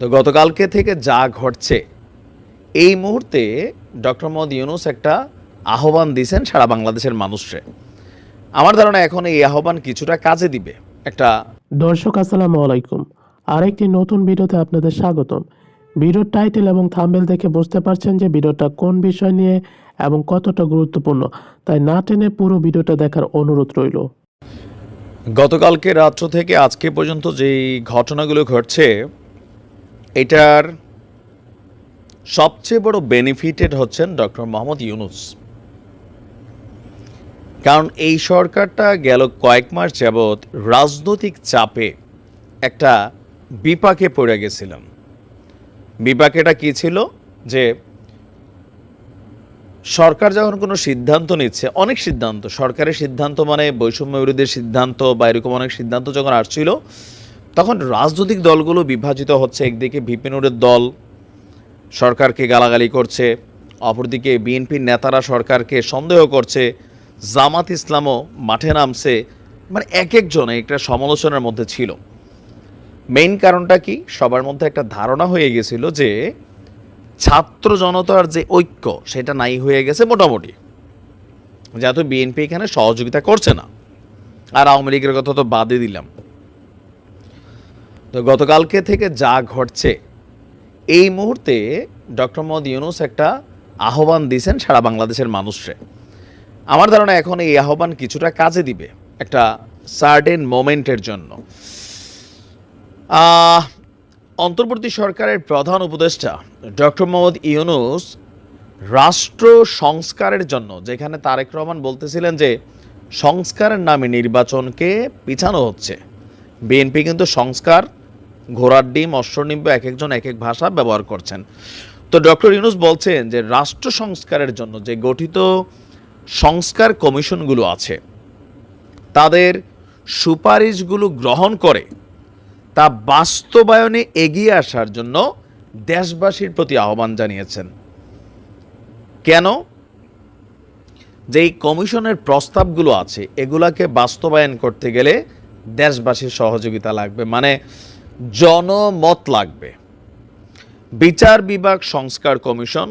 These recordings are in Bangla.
তো গতকালকে থেকে যা ঘটছে এই মুহূর্তে ডক্টর মোহাম্মদ ইউনুস একটা আহ্বান দিয়েছেন সারা বাংলাদেশের মানুষরে আমার ধারণা এখন এই আহ্বান কিছুটা কাজে দিবে। একটা দর্শক আসসালামু আলাইকুম। আরেকটি নতুন ভিডিওতে আপনাদের স্বাগতম। ভিডিওর টাইটেল এবং থাম্বেল দেখে বুঝতে পারছেন যে ভিডিওটা কোন বিষয় নিয়ে এবং কতটা গুরুত্বপূর্ণ। তাই না টেনে পুরো ভিডিওটা দেখার অনুরোধ রইল। গতকালকে রাত্র থেকে আজকে পর্যন্ত যেই ঘটনাগুলো ঘটছে এটার সবচেয়ে বড় বেনিফিটেড হচ্ছেন ডক্টর মোহাম্মদ ইউনুস। কারণ এই সরকারটা গেল কয়েক মাস যাবৎ রাজনৈতিক চাপে একটা বিপাকে পড়ে গেছিলাম। বিপাকেটা কী ছিল? যে সরকার যখন কোনো সিদ্ধান্ত নিচ্ছে, অনেক সিদ্ধান্ত, সরকারের সিদ্ধান্ত মানে বৈষম্য বিরোধীর সিদ্ধান্ত বা এরকম অনেক সিদ্ধান্ত যখন আসছিল তখন রাজনৈতিক দলগুলো বিভাজিত হচ্ছে। একদিকে ভিপিনুরের দল সরকারকে গালাগালি করছে, অপরদিকে বিএনপির নেতারা সরকারকে সন্দেহ করছে। জামাত ইসলামও মাঠে নামছে। মানে এক একজন একটা সমালোচনার মধ্যে ছিল। মেইন কারণটা কি? সবার মধ্যে একটা ধারণা হয়ে গেছিল যে ছাত্র জনতার যে ঐক্য, সেটা নাই হয়ে গেছে মোটামুটি। যেহেতু বিএনপি এখানে সহযোগিতা করছে না। আর আওয়ামী লীগের কথা তো বাদই দিলাম। তো গতকালকে থেকে যা ঘটছে, এই মুহূর্তে ডক্টর মোহাম্মদ ইউনুস একটা আহ্বান দিয়েছেন সারা বাংলাদেশের মানুষরে আমার ধারণা এখন এই আহ্বান কিছুটা কাজে দিবে একটা সার্টেন মোমেন্টের জন্য। অন্তর্বর্তী সরকারের প্রধান উপদেষ্টা ডক্টর মোহাম্মদ ইউনুস রাষ্ট্র সংস্কারের জন্য, যেখানে তারেক রহমান বলতেছিলেন যে সংস্কারের নামে নির্বাচনকে পিছানো হচ্ছে। বিএনপি কিন্তু সংস্কার ঘোড়ার ডিম, অশ্বনিম্ব এক একজন এক এক ভাষা ব্যবহার করছেন। তো ডক্টর ইউনুস বলছেন যে রাষ্ট্র সংস্কারের জন্য যে গঠিত সংস্কার কমিশনগুলো আছে, তাদের সুপারিশগুলো গ্রহণ করে তা বাস্তবায়নে এগিয়ে আসার জন্য দেশবাসীর প্রতি আহ্বান জানিয়েছেন। কেন? যে এই কমিশনের প্রস্তাবগুলো আছে, এগুলাকে বাস্তবায়ন করতে গেলে দেশবাসীর সহযোগিতা লাগবে। মানে জনমত লাগবে। বিচার বিভাগ সংস্কার কমিশন,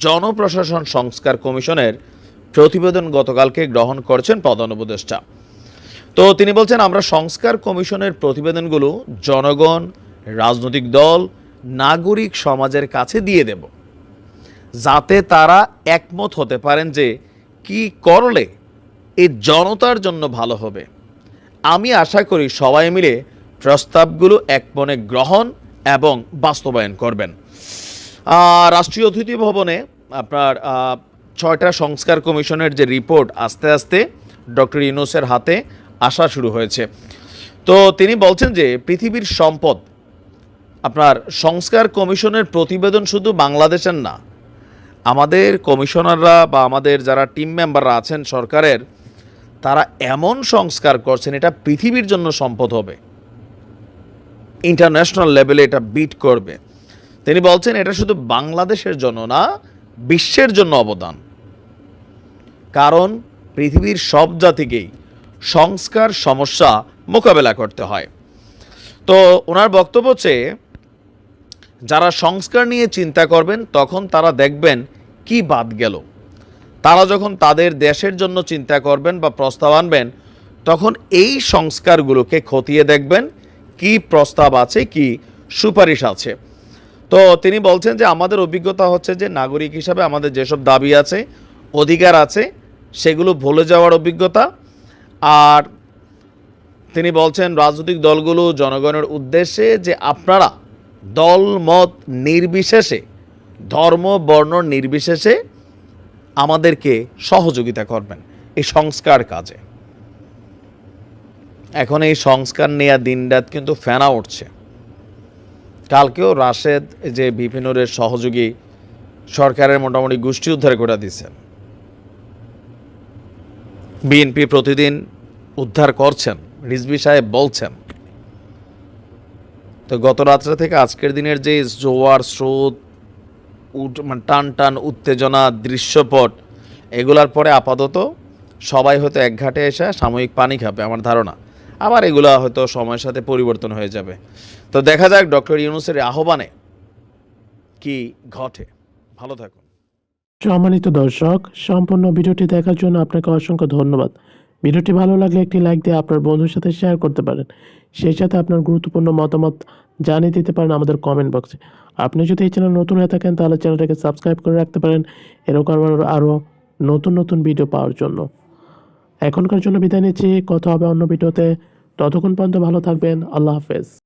জনপ্রশাসন সংস্কার কমিশনের প্রতিবেদন গতকালকে গ্রহণ করছেন প্রধান উপদেষ্টা। তো তিনি বলছেন, আমরা সংস্কার কমিশনের প্রতিবেদনগুলো জনগণ, রাজনৈতিক দল, নাগরিক সমাজের কাছে দিয়ে দেব। যাতে তারা একমত হতে পারেন যে কি করলে এই জনতার জন্য ভালো হবে। আমি আশা করি সবাই মিলে প্রস্তাবগুলো এক মনে গ্রহণ এবং বাস্তবায়ন করবেন। রাষ্ট্রীয় অতিথি ভবনে আপনার ছয়টা সংস্কার কমিশনের যে রিপোর্ট আস্তে আস্তে ডক্টর ইউনুসের হাতে আসা শুরু হয়েছে। তো তিনি বলছেন যে পৃথিবীর সম্পদ, আপনার সংস্কার কমিশনের প্রতিবেদন শুধু বাংলাদেশের না, আমাদের কমিশনাররা বা আমাদের যারা টিম মেম্বাররা আছেন সরকারের, তারা এমন সংস্কার করছেন, এটা পৃথিবীর জন্য সম্পদ হবে। ইন্টারন্যাশনাল লেভেলে এটা বিট করবে। তিনি বলছেন, এটা শুধু বাংলাদেশের জন্য না, বিশ্বের জন্য অবদান। কারণ পৃথিবীর সব জাতিকেই সংস্কার সমস্যা মোকাবেলা করতে হয়। তো ওনার বক্তব্য হচ্ছে, যারা সংস্কার নিয়ে চিন্তা করবেন, তখন তারা দেখবেন কি বাদ গেল। তারা যখন তাদের দেশের জন্য চিন্তা করবেন বা প্রস্তাব আনবেন, তখন এই সংস্কারগুলোকে খতিয়ে দেখবেন কি প্রস্তাব আছে, কি সুপারিশ আছে? তো তিনি বলছেন যে আমাদের অভিজ্ঞতা হচ্ছে যে নাগরিক হিসাবে আমাদের যেসব দাবি আছে, অধিকার আছে, সেগুলো ভুলে যাওয়ার অভিজ্ঞতা। আর তিনি বলছেন রাজনৈতিক দলগুলো জনগণের উদ্দেশ্যে যে আপনারা দল মত নির্বিশেষে, ধর্ম, বর্ণ নির্বিশেষে আমাদেরকে সহযোগিতা করবেন এই সংস্কার কাজে। এখন এই সংস্কার নেওয়া দিনরাত কিন্তু ফেনা উঠছে। কালকেও রাশেদ যে বিপিনুরের সহযোগী সরকারের মোটামুটি গোষ্ঠী উদ্ধার করে দিচ্ছেন বিএনপি প্রতিদিন উদ্ধার করছেন রিজবি সাহেব বলছেন। তো গত রাত্রে থেকে আজকের দিনের যে জোয়ার স্রোত উঠ মানে টান টান উত্তেজনা, দৃশ্যপট, এগুলার পরে আপাতত সবাই হয়তো এক ঘাটে এসে সাময়িক পানি খাবে, আমার ধারণা। আবার এগুলা হয়তো সময়ের সাথে পরিবর্তন হয়ে যাবে। তো দেখা যাক ডক্টর ইউনুসের আহ্বানে কি ঘটে। ভালো থাকুন। সম্মানিত দর্শক, সম্পূর্ণ ভিডিওটি দেখার জন্য আপনাকে অসংখ্য ধন্যবাদ। ভিডিওটি ভালো লাগলে একটি লাইক দিয়ে আপনার বন্ধুর সাথে শেয়ার করতে পারেন। সেই সাথে আপনার গুরুত্বপূর্ণ মতামত জানিয়ে দিতে পারেন আমাদের কমেন্ট বক্সে। আপনি যদি এই চ্যানেল নতুন হয়ে থাকেন, তাহলে চ্যানেলটাকে সাবস্ক্রাইব করে রাখতে পারেন। এরকম আরও নতুন নতুন ভিডিও পাওয়ার জন্য। এখনকার জন্য বিদায় নিচ্ছি। কথা হবে অন্য ভিডিওতে। ততক্ষণ পর্যন্ত ভালো থাকবেন। আল্লাহ হাফেজ।